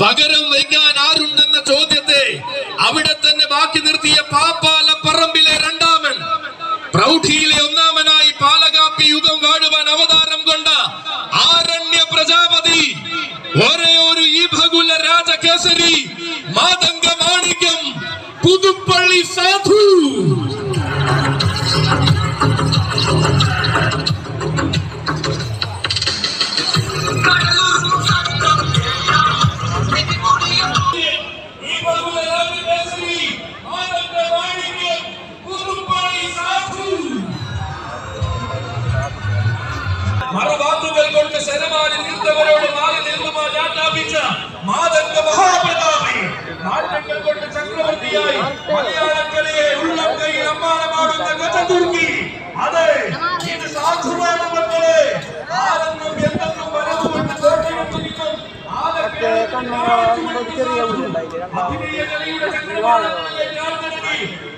പകരം വയ്ക്കാൻ ആരുണ്ടെന്ന ചോദ്യത്തെ അവിടെ തന്നെ ബാക്കി നിർത്തിയ പാപ്പാല പറമ്പിലെ രണ്ടാമൻ. പ്രൗഢിയിലെ ഒന്നാമനായി പാലകാപ്പി യുഗം വാഴുവാൻ അവതാരം കൊണ്ട ആരണ്യ പ്രജാപതി ഒരേ ഒരു ഈ ഭകുല രാജകേസരി മാതംഗ മാണിക്യം പുതുപ്പള്ളി സാധു. നിൽക്കുവാൻ ആജ്ഞാപിച്ച മാതംഗ മഹാപ്രതാപി നാട്യങ്ങൾ കൊണ്ട് ചക്രവർത്തിയായി മലയാളക്കരയെ ഉള്ളം കൈയിൽ അമ്മാനമാടുന്ന ഗജതുർക്കി അതെ ഇത് സാധുവാണ് മക്കളെ ആരെന്നും എന്തെന്നും വരവുകൊണ്ട് കോട്ടയിട്ടിരിക്കും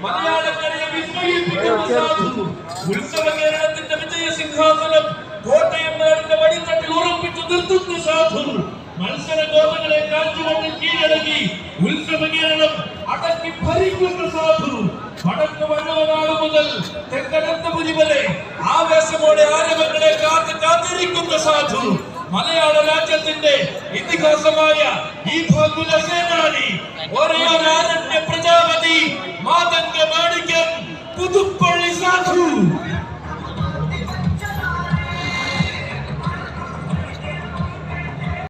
മലയാളക്കരയെ വിസ്മയിപ്പിക്കുന്ന സാധു ഉത്സവ കേരളത്തിന്റെ വിജയ സിംഹാസനം പ്രലോഭനങ്ങളെ കാറ്റുകൊണ്ട് കീഴടക്കി ഉത്സവകീരണം അടക്കി ഭരിക്കുന്ന സാധു വടക്ക് വണ്ണവനാട് മുതൽ തെക്കനന്തപുരി വരെ. ആവേശമോടെ ആരവങ്ങളെ കാത്ത് കാത്തിരിക്കുന്ന സാധു മലയാള രാജ്യത്തിന്റെ ഇതിഹാസമായ ഈ ഭഗുല സേനാനി ഒരേയൊരാരണ്യ പ്രജാപതി മാതംഗ മാണിക്യം പുതുപ്പള്ളി സാധു.